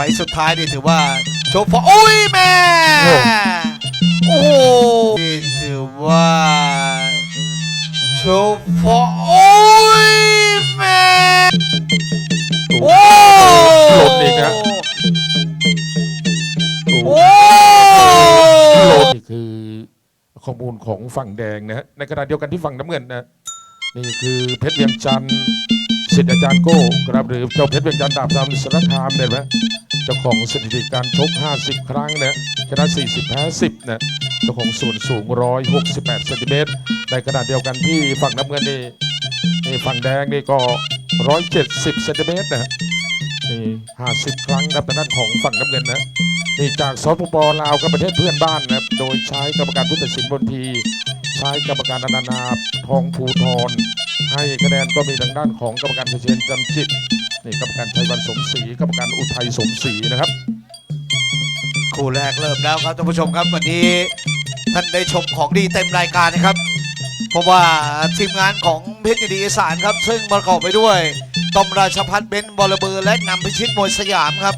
ฟสุดท้ายนี่ถือว่าโชว์ฟอร์อุ้ยแม่โอ้โหนี่ถือว่าโชว์ฟอร์อุ้ยแม่โอ้หล่นอีกนะโอ้โลนี่คือข้อมูลของฝั่งแดงนะฮะในขณะเดียวกันที่ฝั่งน้ำเงินนะนี่คือเพชรเวียงจันทร์ สิทธิ์อาจารย์โก้ครับหรือเจ้าเพชรเวียงจันทร์ดาบสามสารคามเนี่ยนะเจ้าของสถิติการชก 50 ครั้งเนะชนะ 40 แพ้ 10นะเจ้าของส่วนสูง 168เซนติเมตรในขณะเดียวกันที่ฝั่งน้ำเงินนี่นี่ฝั่งแดงนี่ก็ 170เซนติเมตรนะนี่50 ครั้งครับทางด้านของฝั่งน้ำเงินนะนี่จากสปปลาวกับประเทศเพื่อนบ้านนะโดยใช้กรรมการผู้ตัดสินบนที ใช้กรรมการนานานาทองภูทรให้คะแนนก็มีทางด้านของกรรมการเชนจันจิตนี่กรรมการชัยวันสมศรีกรรมการอุทัยสมศรีนะครับคู่แรกเริ่มแล้วครับท่านผู้ชมครับวันนี้ท่านได้ชมของดีเต็มรายการนะครับ เพราะว่าทีมงานของเพชรยินดีอีสานครับ ซึ่งประกอบไปด้วยตอมราชพัฒน์เบนซ์บอลเบอร์และนำพิชิตมวยสยามครับ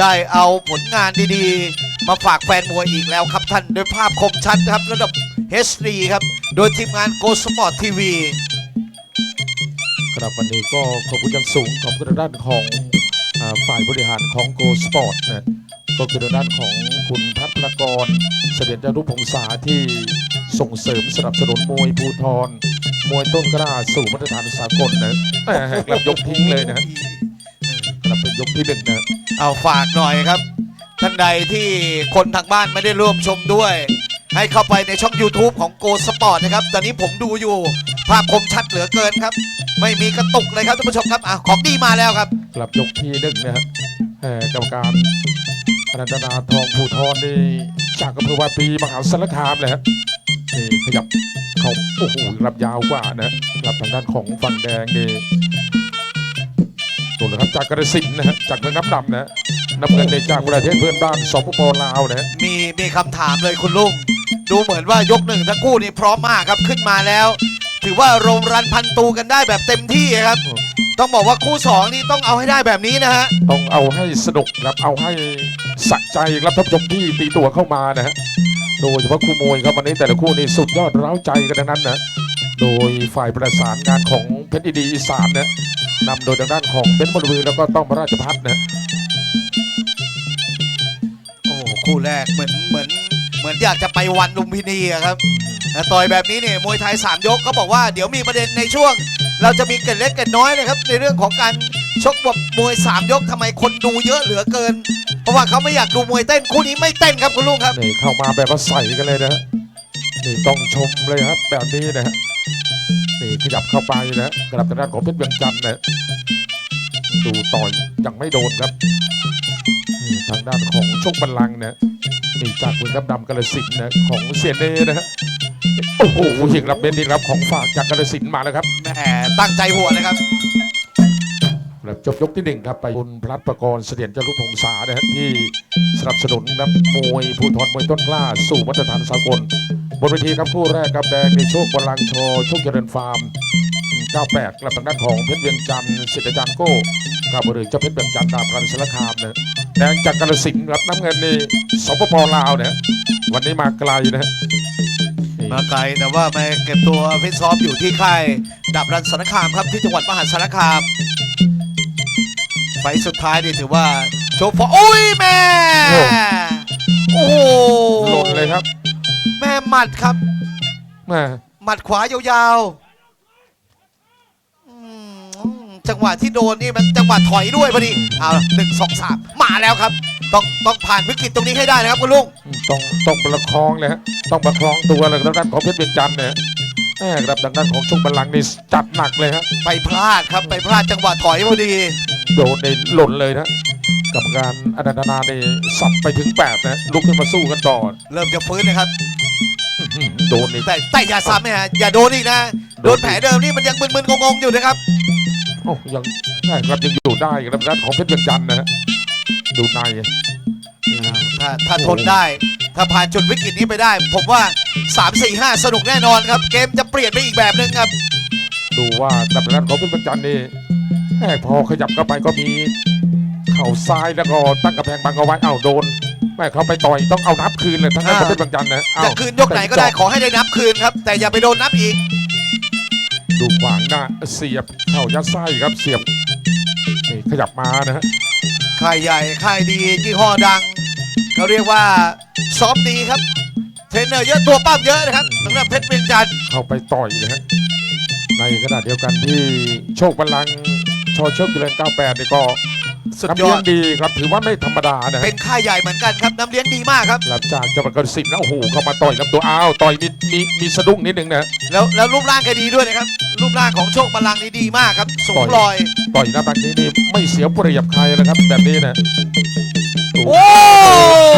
ได้เอาผลงานดีๆ มาฝากแฟนมวยอีกแล้วครับท่านด้วยภาพคมชัดครับระดับ HD ครับ โดยทีมงานโกสปอร์ตทีวีครับวันนี้ก็ขอบคุณอย่างสูงขอบคุณทางด้านของอาฝ่ายบริหารของโกสปอร์ตนะก็คือทางด้านของคุณพัฒนกร เสด็จจารุพงษาที่ส่งเสริมสนับสนุนมวยภูทรมวยต้นกล้าสู่มาตรฐานสากลนะแหม่กลับยกทิ้งเลยนะกลับเป็นยกที่หนึ่งนะเอาฝากหน่อยครับท่าน ใดที่คนทางบ้านไม่ได้ร่วมชมด้วย ให้เข้าไปในช่อง YouTube ของโกสปอร์ตนะครับ ตอนนี้ผมดูอยู่ภาพคมชัดเหลือเกินครับ ไม่มีกระตุกเลยครับท่านผู้ชมครับอะของดีมาแล้วครับกลับยกที่หนึ่งนะฮะแหม่กรรมการอนันตนาทองภูทรนี่จากอำเภอวาปีมหาสารคามเลยฮะนี่ขยับเขาโอ้โหรับยาวกว่านะรับทางด้านของฝั่งแดงนี่ตัวเลยครับจากกระสินนะฮะจากเมืองน้ำดำนะ น้ำเงินในจากประเทศเพื่อนบ้านสปปลาวนะฮะมีมีคำถามเลยคุณลุง ดูเหมือนว่ายกหนึ่งทั้งคู่นี่พร้อมมากครับขึ้นมาแล้ว ถือว่าโรงรันพันตูกันได้แบบเต็มที่ครับ ต้องบอกว่าคู่สองนี่ต้องเอาให้ได้แบบนี้นะฮะ ต้องเอาให้สนุกครับเอาให้สะใจครับท่านผู้ชมที่ตีตัวเข้ามานะฮะโดยเฉพาะคู่มวยครับวันนี้แต่ละคู่นี่สุดยอดเร้าใจกันทั้งนั้นนะโดยฝ่ายประสานงานของเพชรดีอีสานนะนำโดยทางด้านของเบนซ์บอลวีแล้วก็ต้องพระราชพัฒน์นะโอ้ คู่แรกเหมือนเหมือนเหมือนอยากจะไปวันลุมพินีอะครับแต่ต่อยแบบนี้เนี่ยมวยไทย 3 ยกเขาบอกว่าเดี๋ยวมีประเด็นในช่วง เราจะมีเกร็ดเล็กเกร็ดน้อยนะครับในเรื่องของการชกแบบมวย 3 ยกทำไมคนดูเยอะเหลือเกิน เพราะว่าเขาไม่อยากดูมวยเต้นคู่นี้ไม่เต้นครับคุณลุงครับ นี่เข้ามาแบบว่าใส่กันเลยนะฮะนี่ต้องชมเลยครับแบบนี้นะฮะนี่ขยับเข้าไปนะกระดับทางด้านของเพชรเวียงจันทร์นะดูต่อยยังไม่โดนครับ ทางด้านของโชคบัลลังก์นะนี่จากเมืองน้ำดำกาลสินธุ์นะของเสียเนนะฮะโอ้โหเหียงรับเบนนี่รับของฝากจากกาลสินธุ์มาแล้วครับแหมตั้งใจหัวเลยครับแล้วจบยกที่หนึ่งครับไปคุณพลัดประกรณ์เสถียรจารุพงษานะฮะที่สนับสนุนนักมวยภูธรมวยต้นกล้าสู่มาตรฐานสากล บนเวทีครับคู่แรกครับแดงในโชคบอลลังก์โชว์โชคเจริญฟาร์ม 98กลับทางด้านของเพชรเวียงจันทร์สิทธิ์อาจารย์โก้กับบริเจ้าเพชรเวียงจันทร์ดาบกันสารคามนะ แดงจากกาลสินธุ์ครับน้ำเงินนี่สปปลาวนะวันนี้มาไกลนะฮะนี่มาไกลแต่ว่ามาเก็บตัวฟิตซ้อมอยู่ที่ค่ายดับรันสารคามครับที่จังหวัดมหาสารคามไฟล์สุดท้ายนี่ถือว่าโชว์ฟอร์อุ้ยแม่ โอ้โหหล่นเลยครับแม่หมัดครับ แม่หมัดขวายาวๆอืมจังหวะที่โดนนี่มันจังหวะถอยด้วยพอดีเอาหนึ่งสองสามมา แล้วครับ ต้องต้องผ่านวิกฤตตรงนี้ให้ได้นะครับคุณลุง ต้องต้องประคองเลยฮะต้องประคองตัวเลยทางด้านของเพชรเวียงจันทร์เนี่ยแม่ครับทางด้านของโชคบัลลังก์นี่จัดหนักเลยฮะไปพลาดครับ ไปพลาดจังหวะถอยพอดี โดนในหล่นเลยนะกรรมการอนันตนาเนี่ยสับไปถึงแปดนะลุกขึ้นมาสู้กันต่อเริ่มจะฟื้นนะครับอื้อหือโดนอีกแต่แต่อย่าซ้ำนะฮะอย่าโดนอีกนะ โดนแผลเดิมนี่มันยังมึนๆงงๆอยู่นะครับโอ้ยังใช่ครับยังอยู่ได้ครับด้านของเพชรเวียงจันทร์นะฮะ ดูในถ้าถ้าทนได้ ถ้าผ่านจุดวิกฤตนี้ไปได้ ผมว่า 3 4 5 สนุกแน่นอนครับ เกมจะเปลี่ยนไปอีกแบบหนึงครับ ดูว่าดับด้านของเพชรเวียงจันทร์นี่แม่พอขยับเข้าไปก็มีเข่าซ้ายแล้วก็ตั้งกระแพงบังเอาไว้เอ้าโดนแม่เขาไปต่อยต้องเอานับคืนเลยทั้งนั้นอ่าเพชรเวียงจันทร์นะเอ้าจะคืนยกไหนก็ได้ขอให้ได้นับคืนครับ แต่อย่าไปโดนนับอีก ดูขวางหน้าเสียบเข่ายัดไส้ครับเสียบนี่ขยับมานะฮะ ค่ายใหญ่ค่ายดียี่ห้อดังเขาเรียกว่าซ้อมดีครับ เทรนเนอร์เยอะตัวปั้มเยอะนะครับสำหรับเพชรเวียงจันทร์เข้าไปต่อยนะฮะในขณะเดียวกันที่โชคบัลลังก์ชอเชิกกิเลน98นี่ก็ สุดน้ำยเลี้อยงดดีครับถือว่าไม่ธรรมดานะฮะเป็นค่ายใหญ่เหมือนกันครับน้ำเลี้ยงดีมากครับ หลังจากจังหวัดกระสินธุ์แล้วโอ้โหเข้ามาต่อยลำตัวอ้าวต่อยมีมีมีสะดุ้งนิดนึงนะ แล้วแล้วรูปร่างแกดีด้วยนะครับ รูปร่างของโชคบาลังก์นี่ดีมากครับสูงลอย ต่อยหน้าตักนี้นี่ไม่เสียเปรียบใครนะครับ แบบนี้นะโอ้โอ้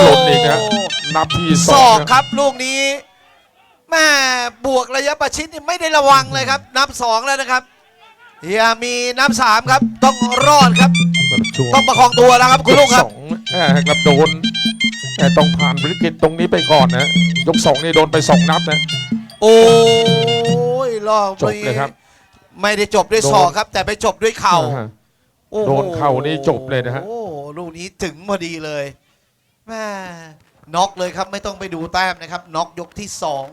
หล่นอีกนะนับที่สศอองกนะ ครับลูกนี้แม่บวกระยะประชิดนี่ไม่ได้ระวังเลยครับ นับสองแล้วนะครับเฮียมีนับสามครับต้องรอดครับ ช่วงต้องประคองตัวแล้วครับคุณลุงครับยกสองแหม่ครับโดนแต่ต้องผ่านวิกฤตตรงนี้ไปก่อนนะยกสองนี่โดนไปสองนับนะ โอ้ยรอบจบเลยครับ ไม่ได้จบด้วยโดนศอกครับ แต่ไปจบด้วยเข่าอ่ฮะโอ้โหโดนเข่านี่จบเลยนะฮะโอ้ลูกนี้ถึงพอดีเลยแม่น็อกเลยครับไม่ต้องไปดูแต้มนะครับน็อกยกที่สอง